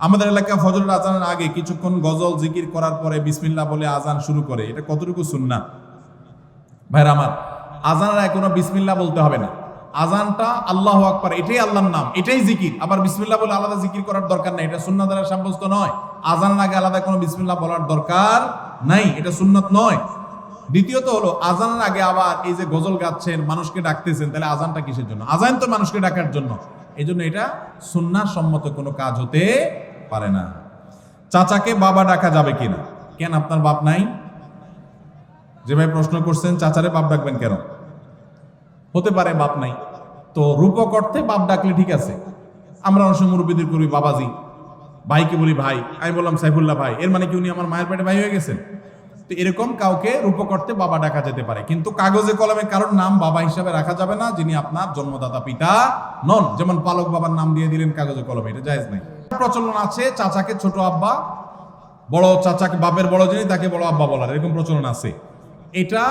আমাদের এলাকা ফজরের আজানের আগে কিছুক্ষণ গজল জিকির করার পরে বিসমিল্লা বলে আজান শুরু করে। এটা কতটুকু সুন্না ভাইরা আমার, আজানের আগে কোনো বিসমিল্লা বলতে হবে না। আজানটা আল্লাহ আকবার, এটাই আল্লাহর নাম, এটাই জিকির। আবার বিসমিল্লা বলে আলাদা জিকির করার দরকার নাই, এটা সুন্নাত দ্বারা সাব্যস্ত নয়। আজানের আগে আলাদা কোনো বিসমিল্লা বলার দরকার নাই, এটা সুন্নাত নয়। দ্বিতীয়ত হলো, আজানের আগে আবার এই যে গজল গাচ্ছেন, মানুষকে ডাকতেছেন, তাহলে আজানটা কিসের জন্য? আজান তো মানুষকে ডাকার জন্য। এই জন্য এটা সুন্নাহ সম্মত কোনো কাজ হতে পারে না। চাচাকে বাবা ডাকা যাবে কিনা কেন আপনার বাপ নাই? যে ভাই প্রশ্ন করছেন, চাচারে বাপ ডাকবেন কেন? হতে পারে বাপ নাই। তো রূপক অর্থে বাপ ডাকলে ঠিক আছে। আমরা অনেক সময় মুরব্বীদের করি, বাবাজি। ভাইকে বলি, ভাই, আমি বললাম সাইফুল্লাহ ভাই। এর মানে কি উনি আমার মায়ের পেটে ভাই হয়ে গেছেন? তো এরকম কাউকে রূপক অর্থে বাবা ডাকা যেতে পারে। কিন্তু কাগজে কলমে কারোর নাম বাবা হিসাবে রাখা যাবে না, যিনি আপনার জন্মদাতা পিতা নন। যেমন পালক বাবার নাম দিয়ে দিলেন, কাগজে কলমে। এটা জায়েজ নাই। প্রচলন আছে, চাচাকে ছোট আব্বা, বড় চাচাকে, বাপের বড় যিনি, তাকে বড় আব্বা বলার, এরকম প্রচলন আছে। এটা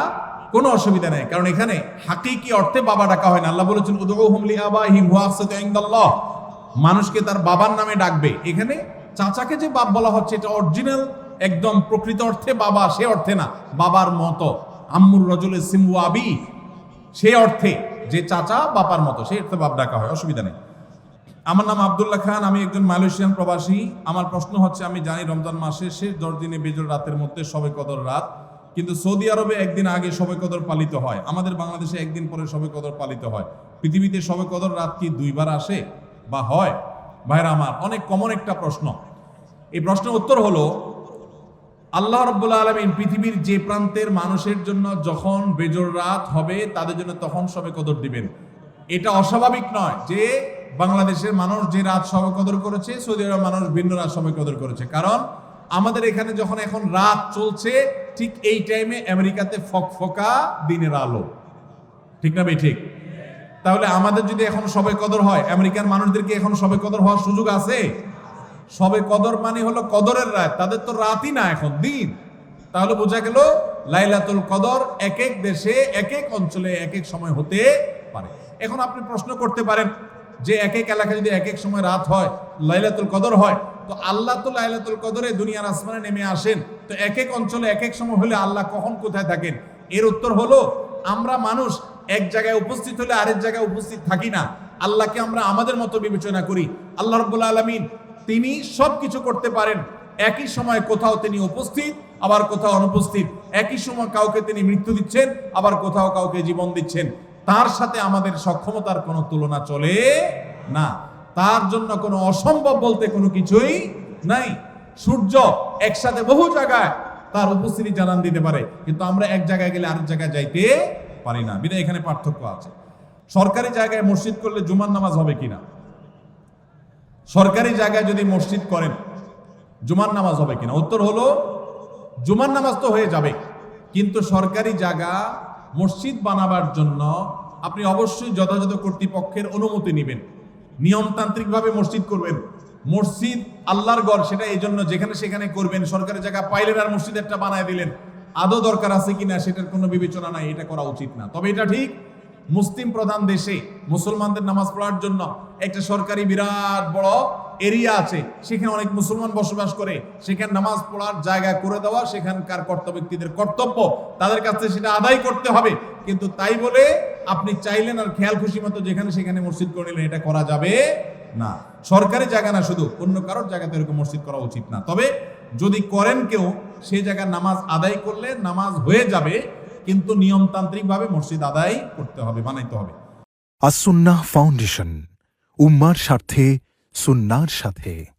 কোনো অসুবিধা নেই, কারণ এখানে হাকিকি অর্থে বাবা ডাকা হয় না। আল্লাহ বলেছেন উদুহুম লিআবাইহিম হুয়া আকসাতু ইনদাল্লাহ। মানুষকে তার বাবার নামে ডাকবে। এখানে চাচাকে যে বাপ বলা হচ্ছে, এটা অরিজিনাল, একদম প্রকৃত অর্থে বাবা, সে অর্থে না, বাবার মতো। আম্মুর রজুলের সিমু আবি সে অর্থে, যে চাচা বাবার মতো, সে অর্থে বাপ ডাকা হয়, অসুবিধা নেই। আমার নাম আবদুল্লাহ খান, আমি একজন মালয়েশিয়ান প্রবাসী। আমার প্রশ্ন হচ্ছে, আমি জানি রমজান মাসে শেষ দশ দিনে বেজর রাতের মধ্যে সবে কদর রাত, কিন্তু সৌদি আরবে একদিন আগে সবে কদর পালিত হয়। আমাদের বাংলাদেশে একদিন পরে সবে কদর পালিত হয়। পৃথিবীতে সবে কদর রাত কি দুইবার আসে বা হয়? ভাইরা আমার, অনেক কমন একটা প্রশ্ন। এই প্রশ্নের উত্তর হলো, আল্লাহ রব্বুল্লা আলমিন পৃথিবীর যে প্রান্তের মানুষের জন্য যখন বেজর রাত হবে, তাদের জন্য তখন সবে কদর দিবেন। এটা অস্বাভাবিক নয় যে বাংলাদেশের মানুষ যে রাত সবে কদর করেছে, সৌদি আরবের মানুষ ভিন্ন রাত সবে কদর করেছে। কারণ আমাদের এখানে যখন এখন রাত চলছে, ঠিক এই টাইমে আমেরিকাতে ফকফকা দিনের আলো। ঠিক না ভাই, ঠিক? তাহলে আমাদের যদি এখন সবে কদর হয়, আমেরিকার মানুষদেরকে এখন সবে কদর হওয়ার সুযোগ আছে? সবে কদর মানে হলো কদরের রাত, তাদের তো রাতই না এখন, দিন। তাহলে বোঝা গেল, লাইলাতুল কদর এক এক দেশে এক এক অঞ্চলে এক এক সময় হতে পারে। এখন আপনি প্রশ্ন করতে পারেন যে এক এক এলাকায় যদি এক এক সময় রাত হয়, লাইলাতুল কদর হয়, তো আল্লাহ তো লাইলাতুল কদরে দুনিয়ার আসমানে নেমে আসেন। তো এক এক অঞ্চলে এক এক সময় হলে আল্লাহ কখন কোথায় থাকেন? এর উত্তর হলো, আমরা মানুষ এক জায়গায় উপস্থিত হলে আরেক জায়গায় উপস্থিত থাকি না। আল্লাহকে আমরা আমাদের মতো বিবেচনা করি। আল্লাহ রব্বুল আলমিন তিনি সব কিছু করতে পারেন। একই সময় কোথাও তিনি উপস্থিত, আবার কোথাও অনুপস্থিত। একই সময় কাউকে তিনি মৃত্যু দিচ্ছেন, আবার কোথাও কাউকে জীবন দিচ্ছেন। তার সাথে আমাদের সক্ষমতার কোনো তুলনা চলে না। তার জন্য কোনো অসম্ভব বলতে কোনো কিছুই নাই। সূর্য একসাথে বহু জায়গায় তার উপস্থিতি জানান দিতে পারে, কিন্তু আমরা এক জায়গায় গেলে আরেক জায়গায় যাইতে পারি না। বিনা এখানে পার্থক্য আছে। সরকারি জায়গায় মসজিদ করলে জুমার নামাজ হবে কিনা? সরকারি জায়গায় যদি মসজিদ করেন, জুমার নামাজ হবে কিনা? উত্তর হলো, জুমার নামাজ তো হয়ে যাবে, কিন্তু সরকারি জায়গা মসজিদ বানাবার জন্য আপনি অবশ্যই যথাযথ কর্তৃপক্ষের অনুমতি নেবেন। নিয়মতান্ত্রিকভাবে মসজিদ করবেন। মসজিদ আল্লাহর গড় সেটা এই জন্য যেখানে সেখানে করবেন। সরকারি জায়গা পাইলেন আর মসজিদ একটা বানায় দিলেন। আদৌ দরকার আছে কিনা সেটার কোনো বিবেচনা নাই, এটা করা উচিত না। তবে এটা ঠিক মুসলিম প্রধান দেশে মুসলমানদের নামাজ পড়ার জন্য একটা সরকারি বিরাট বড় এরিয়া আছে। সেখানে অনেক মুসলমান বসবাস করে। সেখানে নামাজ পড়ার জায়গা করে দেওয়া সেখানকার কর্তব্য ব্যক্তিদের কর্তব্য। তাদের কাছে সেটা আদায় করতে হবে। কিন্তু তাই বলে আপনি চাইলেন আর খেয়াল খুশি মতো যেখানে সেখানে মসজিদ করে নিলেন, এটা করা যাবে না। সরকারি জায়গা না শুধু, অন্য কারোর জায়গাতে এরকম মসজিদ করা উচিত না। তবে যদি করেন কেউ সেই জায়গায় নামাজ আদায় করলে নামাজ হয়ে যাবে। কিন্তু নিয়মতান্ত্রিকভাবে মসজিদ আদায় করতে হবে বানাইতে হবে। আসুন্না ফাউন্ডেশন উম্মার স্বার্থে সুন্নার সাথে।